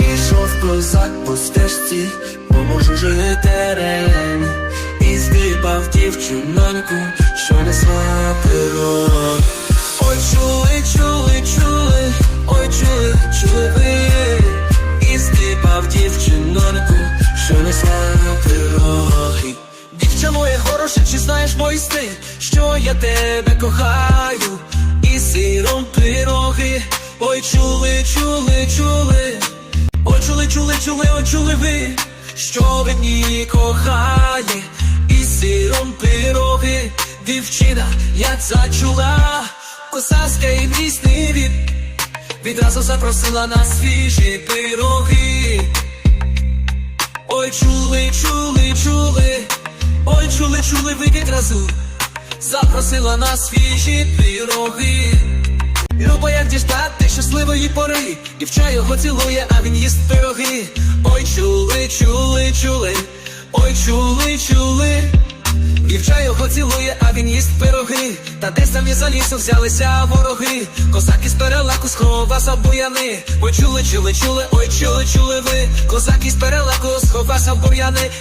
Ішов козак по стежці, поможу жити рень І здибав дівчиноньку, що несла пирог. Ой, чули, чули, чули, ой, чули, чули ви. І здибав дівчиноньку, що несла пироги Дівча моє хороше, чи знаєш мої сни, що я тебе кохаю, і сиром пироги, ой, чули, чули, чули, чули, чули, чули, ой, чули ви, що ви мені кохає, і сиром пироги, дівчина, я зачула, косаська і місний від, відразу запросила на свіжі пироги. Ой, чули, чули, чули, ой, чули, чули ви відразу, запросила на свіжі пироги. Щасливої пори, дівча його цілує, а він їсть пироги. Ой, чули, чули, чули, ой, чули, чули. Дівча його цілує, а він їсть пироги. Та десь там із за лісу взялися вороги. Козаки з перелеку сховався в. Ой, чули, чули, чули, ой, чули, чули ви. Козаки з перелеку сховався в.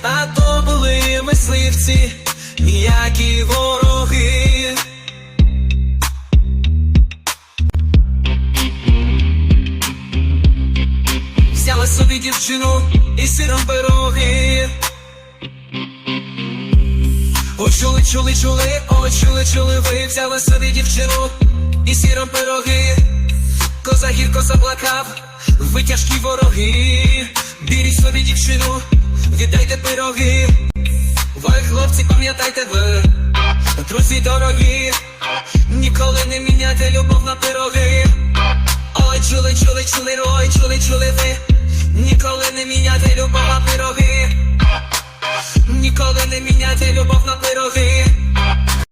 А то були мисливці, ніякі вороги. Взяли собі дівчину і сиром пироги. Ой, чули, чули, чули, ой, чули, чули ви. Взяли собі дівчину і сіром пироги, коза гірко заплакав, ви тяжкі вороги, беріть собі дівчину, віддайте пироги, ви, хлопці, пам'ятайте ви, друзі дорогі, ніколи не міняйте любов на пироги. Ой, чули, чули, чули, ой, чули, чули ви, меняться любовь на природы